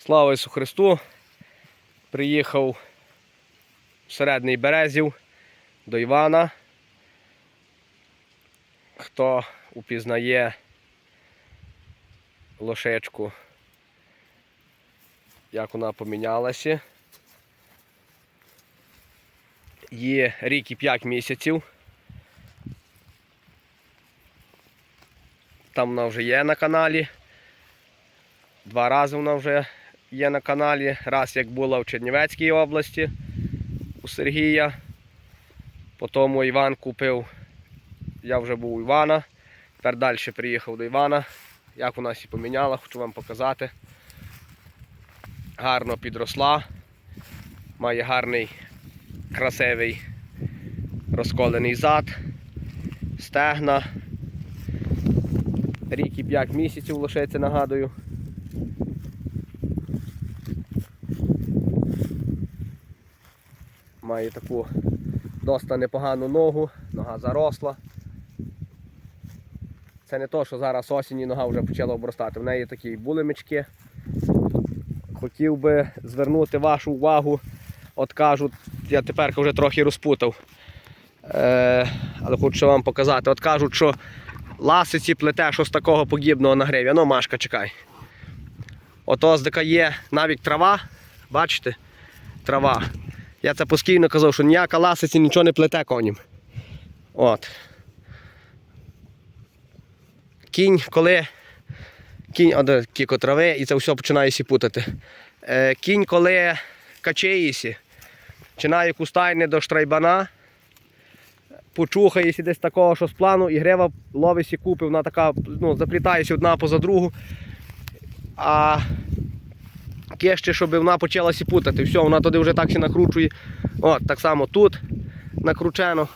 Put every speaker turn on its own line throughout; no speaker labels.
Слава Ісу Христу! Приїхав в середній Березів до Івана. Хто упізнає лошечку, як вона помінялася. Є рік і 5 місяців. Там вона вже є на каналі. Два рази вона вже є на каналі. Раз як була в Чернівецькій області у Сергія. Потім Іван купив, я вже був у Івана. Тепер далі приїхав до Івана. Як вона всі поміняла, хочу вам показати. Гарно підросла. Має гарний красивий розколений зад, стегна. Рік і 5 місяців лишається, нагадую. Має таку доста непогану ногу, нога заросла. Це не то, що зараз осінь і нога вже почала обростати. В неї такі були мечки. Хотів би звернути вашу увагу, от кажуть, я тепер вже трохи розпутав. Е, але хочу вам показати. От кажуть, що ласиці плете щось такого подібного на гриві. Ну, Машка, чекай. От оздика є навіть трава. Бачите? Трава. Я це постійно казав, що ніяка ласиці нічого не плете коням. От. Кінь, коли. Кінь, о, кіко трави, і це все починає сіпутати. Е, кінь, коли качаєсі, починає кустайне до штрайбана, почухаєся десь такого, що з плану, і грива ловиться купи, вона така, ну, заплітається одна поза другу. А кеще, щоб вона почала сіпутати. Все, вона туди вже так ще накручує. От, так само тут накручено.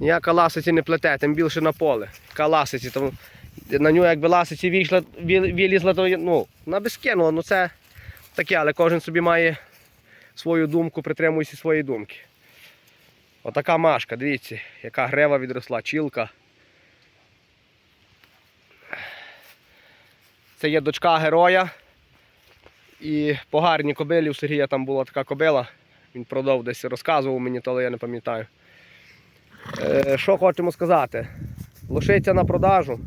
Ніяка ласиці не плете, тим більше на поле. Яка ласиці, тому на нього якби ласиці вийшла, вилізла, то ну, вона би скинула, ну це таке, але кожен собі має свою думку, притримується своєї думки. Отака машка, дивіться, яка грева відросла, чілка. Це є дочка героя. І по гарній кобилі у Сергія там була така кобила. Він продав десь розказував мені, але я не пам'ятаю. Е, що хочемо сказати? Лошиця на продажу.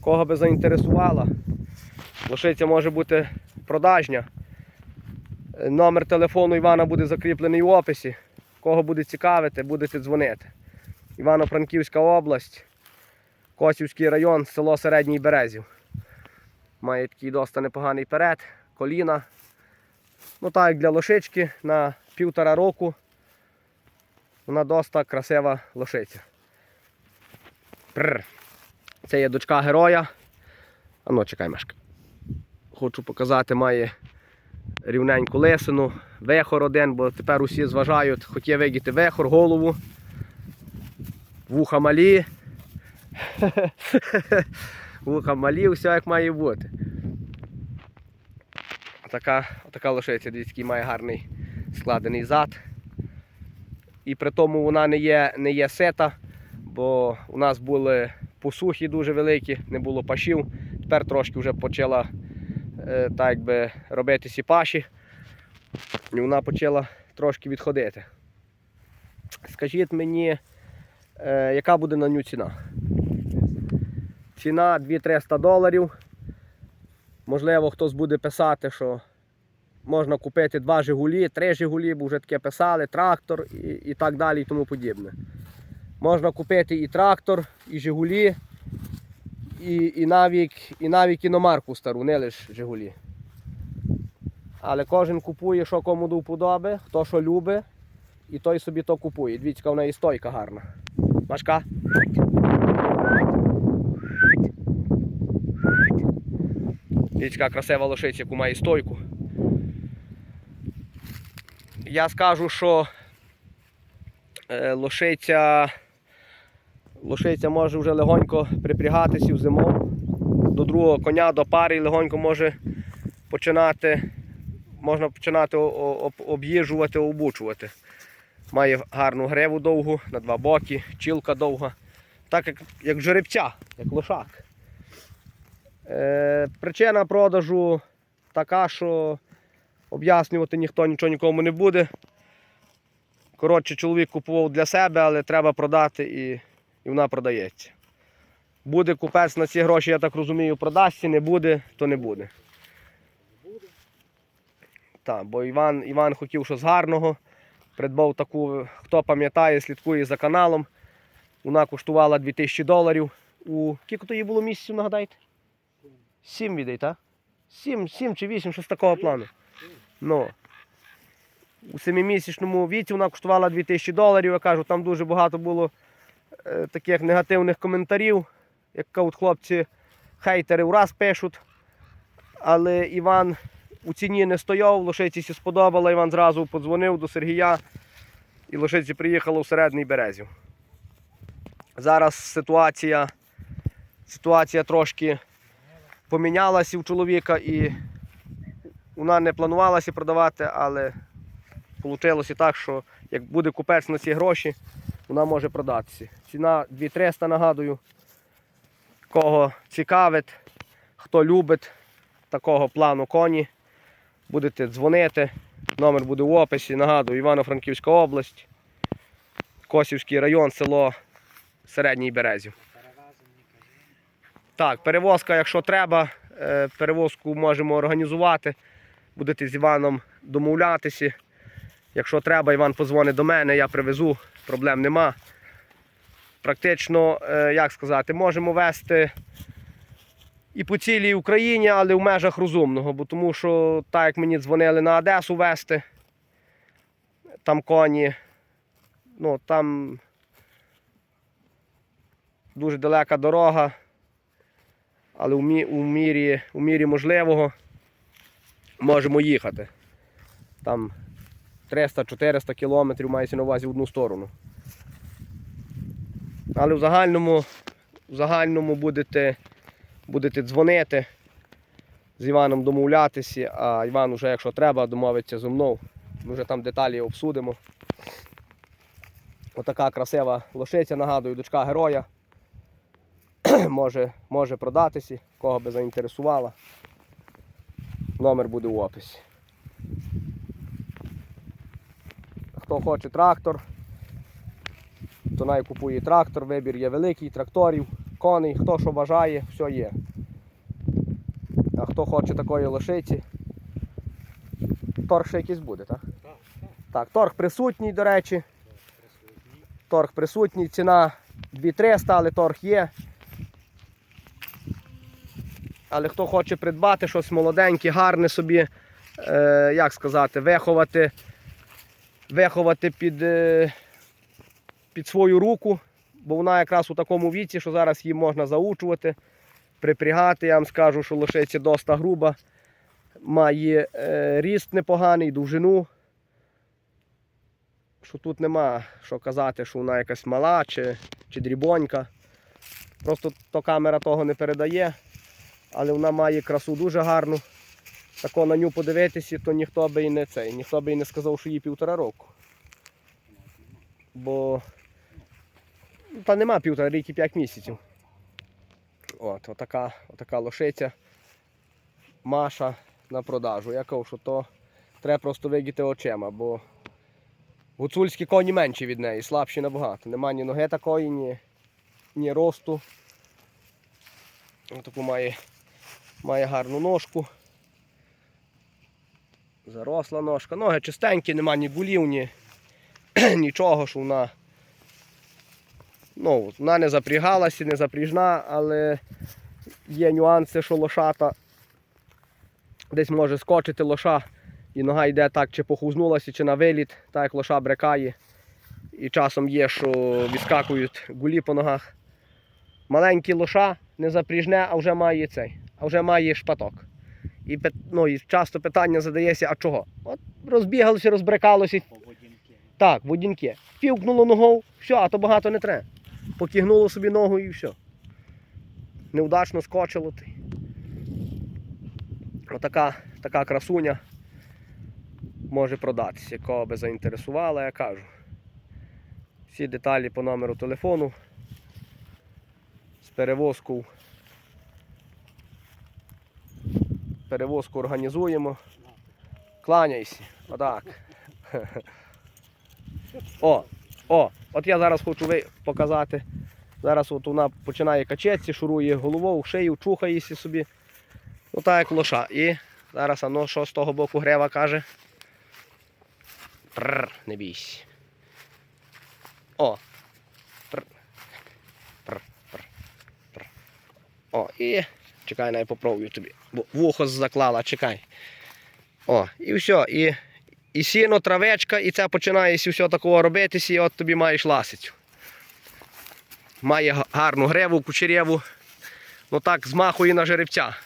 Кого би заінтересувала. Лошиця може бути продажня. Е, Номер телефону Івана буде закріплений в описі. Кого буде цікавити, будете дзвонити. Івано-Франківська область, Косівський район, село Середній Березів. Має такий досить непоганий перед, коліна. Ну так, як для лошички на півтора року. Вона доста красива лошиця. Пррр. Це є дочка героя. А ну, чекай, Мешка. Хочу показати, має рівненьку лисину, вехор один, бо тепер усі зважають, хотів видіти вехор, голову, вуха малі. Вуха малі, як має бути. Отака, отака лошиця, дивіться, має гарний складений зад. І при тому вона не є, не є сета, бо у нас були посухи дуже великі, не було пашів. Тепер трошки вже почала е, так якби, робити сіпаші. І вона почала трошки відходити. Скажіть мені, е, яка буде на ню ціна? Ціна 2-300 доларів. Можливо, хтось буде писати, що можна купити два Жигулі, три Жигулі, бо вже таке писали, трактор і, і так далі і тому подібне. Можна купити і трактор, і Жигулі, і, і, навіть, і навіть іномарку стару, не лише Жигулі. Але кожен купує, що кому до вподоби, хто що любить, і той собі то купує. Дивіться, в неї стойка гарна. Машка. Яка красива лошиця, яку має стойку. Я скажу, що е, лошиця, лошиця може вже легонько припрягатися в зиму. До другого коня, до пари легонько може починати, можна починати об'їжджувати, обучувати. Має гарну гриву довгу, на два боки, чілка довга. Так як, як жеребця, як лошак. Е, причина продажу така, що об'яснювати ніхто нічого нікому не буде. Коротше, чоловік купував для себе, але треба продати і, і вона продається. Буде купець на ці гроші, я так розумію, продасться, не буде, то не буде. Так, бо Іван, Іван хотів щось гарного. Придбав таку, хто пам'ятає, слідкує за каналом. Вона коштувала 2000 доларів. У скільки то їй було місяців, нагадайте? Сім відей, так? Сім, сім чи вісім, щось такого плану. Ну. У семимісячному віці вона коштувала 2000 доларів. Я кажу, там дуже багато було е, таких негативних коментарів. Як кажуть, хлопці, хейтери враз пишуть. Але Іван у ціні не стояв, лошиці сі сподобала. Іван зразу подзвонив до Сергія і лошиці приїхала у середній березів. Зараз ситуація, ситуація трошки помінялася у чоловіка і вона не планувалася продавати, але вийшло так, що як буде купець на ці гроші, вона може продатися. Ціна 2300, нагадую. Кого цікавить, хто любить такого плану коні, будете дзвонити. Номер буде в описі. Нагадую, Івано-Франківська область, Косівський район, село Середній Березів. Так, перевозка, якщо треба, е, перевозку можемо організувати. Будете з Іваном домовлятися. Якщо треба, Іван позвонить до мене, я привезу, проблем нема. Практично, е, як сказати, можемо вести і по цілій Україні, але в межах розумного, бо тому що так як мені дзвонили на Одесу вести, там коні, ну там дуже далека дорога, але у, мі, у, мірі, у мірі можливого можемо їхати. Там 300-400 кілометрів мається на увазі в одну сторону. Але в загальному, в загальному будете, будете дзвонити, з Іваном домовлятися, а Іван вже, якщо треба, домовиться зі мною. Ми вже там деталі обсудимо. Отака красива лошиця, нагадую, дочка героя. може, може продатися, кого би заінтересувала. Номер буде в описі. Хто хоче трактор, то най купує трактор, вибір є великий, тракторів, коней, хто що бажає, все є. А хто хоче такої лошиці, торг ще якийсь буде, так?
Так,
торг присутній, до речі. Торг присутній, ціна 2300, але торг є. Але хто хоче придбати щось молоденьке, гарне собі, е, як сказати, виховати, виховати під, е, під свою руку, бо вона якраз у такому віці, що зараз її можна заучувати, припрягати. Я вам скажу, що лошиця доста груба, має е, ріст непоганий, довжину що тут нема що казати, що вона якась мала чи, чи дрібонька. Просто то камера того не передає, але вона має красу дуже гарну. Тако на ню подивитися, то ніхто би і не цей, ніхто би і не сказав, що їй півтора року. Бо ну, та нема півтора рік і п'ять місяців. От, отака, отака лошиця. Маша на продажу. Я кажу, що то треба просто видіти очима, бо Гуцульські коні менші від неї, слабші набагато. Нема ні ноги такої, ні, ні росту. Таку має, має гарну ножку. Заросла ножка. Ноги чистенькі, нема ні булів, ні нічого, що вона. Ну, вона не запрягалася, не запряжна, але є нюанси, що лошата десь може скочити лоша і нога йде так, чи похузнулася, чи на виліт, так як лоша брекає. І часом є, що відскакують гулі по ногах. Маленький лоша не запріжне, а вже має цей, а вже має шпаток. І, ну, і часто питання задається, а чого? От розбігалося, розбрекалося. Так, водінки. Півкнуло ногою, все, а то багато не треба. Покігнуло собі ногу і все. Неудачно скочило. ти. Отака така красуня може продатися, кого би заінтересувала, я кажу. Всі деталі по номеру телефону. З перевозку перевозку організуємо. Кланяйся. Отак. О, о, от я зараз хочу показати. Зараз от вона починає качатися, шурує головою, шию, чухається собі. Ну так як лоша. І зараз воно що з того боку грева каже. Пррр, не бійся. О. Пррр. Пррр, пррр, пррр. О, і чекай, я попробую тобі. Вухо заклала, чекай. О, і все. І, і сіно, травечка, і це починає все такого робитися, і от тобі маєш ласицю. Має гарну греву, кучерєву. Ну так, змахує на жеребця.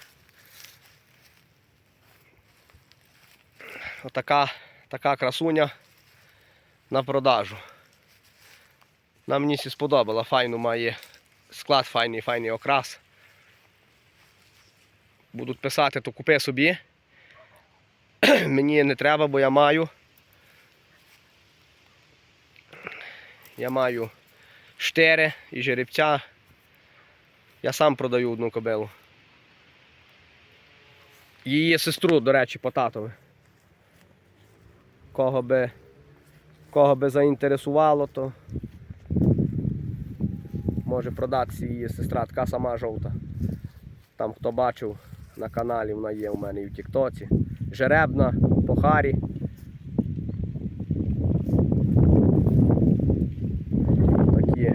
Отака така красуня на продажу. Нам мені сподобала, файну має склад, файний, файний окрас. Будуть писати, то купи собі. Мені не треба, бо я маю. Я маю штири і жеребця. Я сам продаю одну кобилу. Її сестру, до речі, по татові. Кого би, кого би заінтересувало, то може продатися її сестра, така сама жовта. Там хто бачив на каналі, вона є у мене і в Тіктоці. Жеребна, по харі. Такі,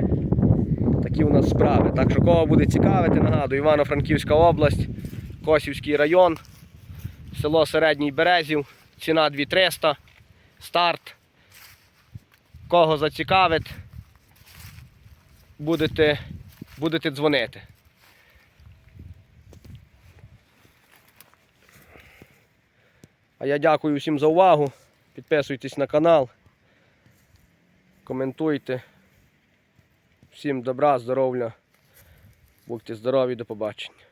такі у нас справи. Так що кого буде цікавити, нагадую, Івано-Франківська область, Косівський район, село Середній Березів, ціна 2300, старт. Кого зацікавить, будете, будете дзвонити. А я дякую всім за увагу. Підписуйтесь на канал. Коментуйте. Всім добра, здоров'я. Будьте здорові, до побачення.